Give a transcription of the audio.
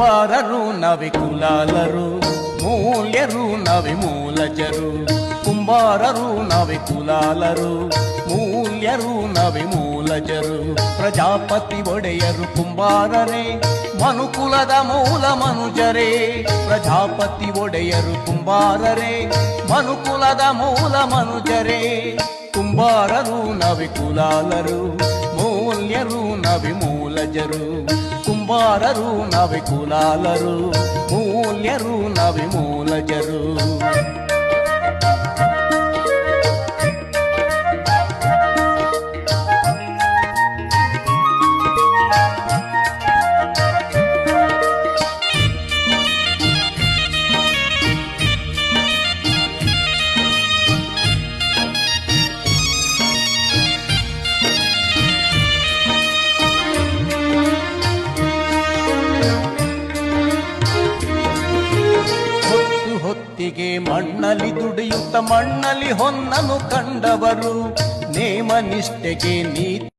ಕುಂಬಾರರು ನವಿ ಕುಲಾಲರು, ಮೂಲ್ಯರು ನವಿ ಮೂಲಜರು. ಕುಂಬಾರರು ನವಿ ಕುಲಾಲರು, ಮೂಲ್ಯರು ನವಿ ಮೂಲಜರು. ಪ್ರಜಾಪತಿ ಒಡೆಯರು ಕುಂಬಾರರೇ, ಮನುಕುಲದ ಮೂಲ ಮನುಜರೇ. ಪ್ರಜಾಪತಿ ಒಡೆಯರು ಕುಂಬಾರರೇ, ಮನುಕುಲದ ಮೂಲ ಮನುಜರೇ. ಕುಂಬಾರರು ನವಿ ಕುಲಾಲರು, ಮೂಲ್ಯರು ನವಿ ಮೂಲಜರು ಕುಂಬಾರರು ನವಿ ಕುಲಾಲರು ಮೂಲ್ಯರು ನವಿ ಮೂಲಜರು ಹೊತ್ತಿಗೆ ಮಣ್ಣಲ್ಲಿ ದುಡಿಯುತ್ತ ಮಣ್ಣಲ್ಲಿ ಹೊನ್ನನು ಕಂಡವರು ನೇಮ ನಿಷ್ಠೆಗೆ ನೀತಿ